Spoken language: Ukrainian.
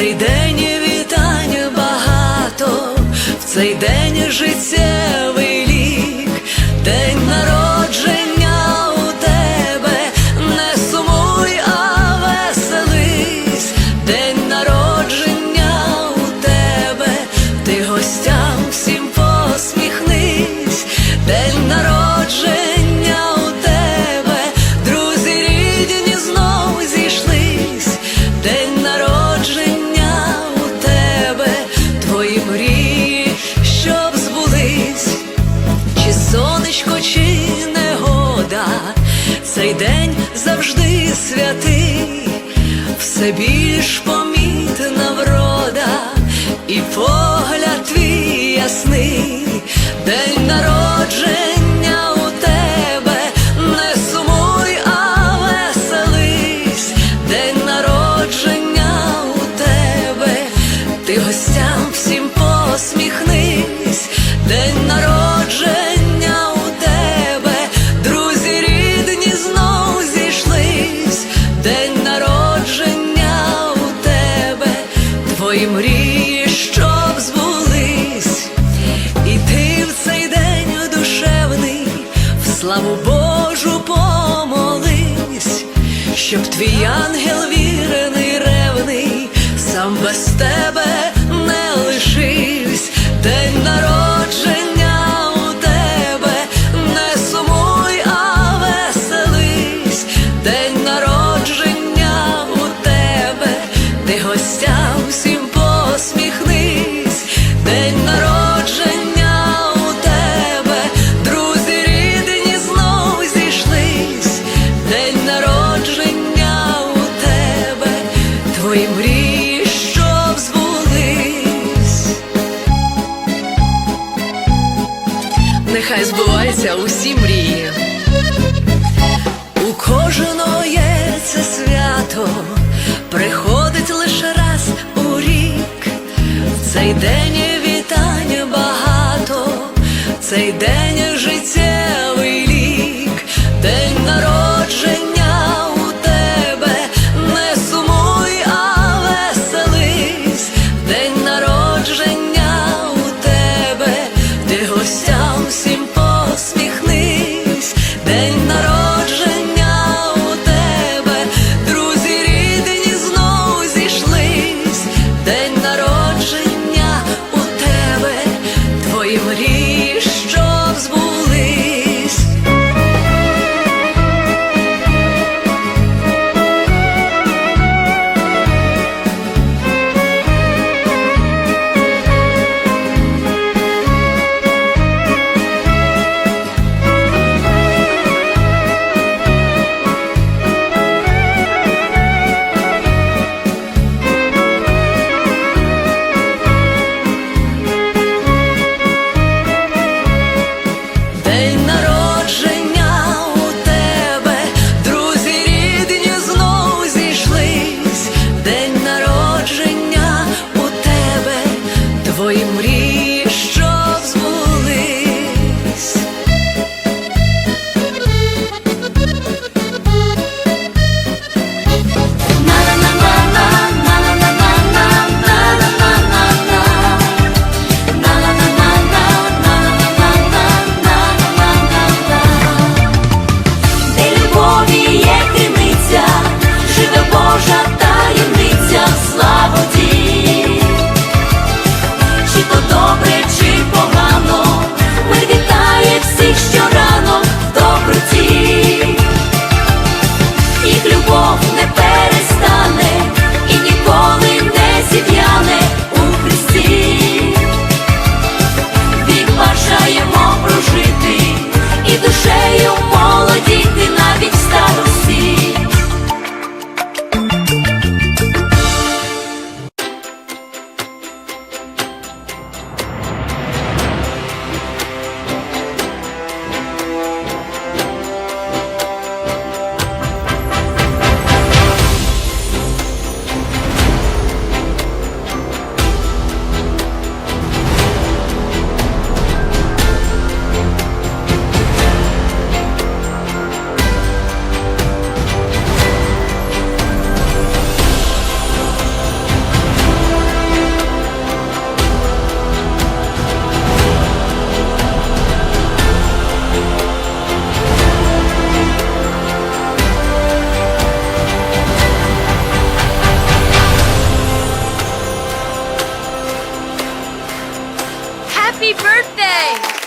цей день вітань багато, в цей день життєвий лік, день народження у тебе, не сумуй, а веселись, день народження у тебе, ти гостям всім посміхнись, день народження. Цей день завжди святий, все більш помітна врода, і погляд твій ясний, день народження у тебе, не сумуй, а веселись, день народження у тебе, ти гостям всім твої мрії, щоб збулись, і ти в цей день душевний, в славу Божу помолись, щоб твій ангел вірений, ревний, сам без тебе Нехай збуваються усі мрії. У кожного є це свято, приходить лише раз у рік. Цей день вітань багато, цей день життєвий Happy birthday!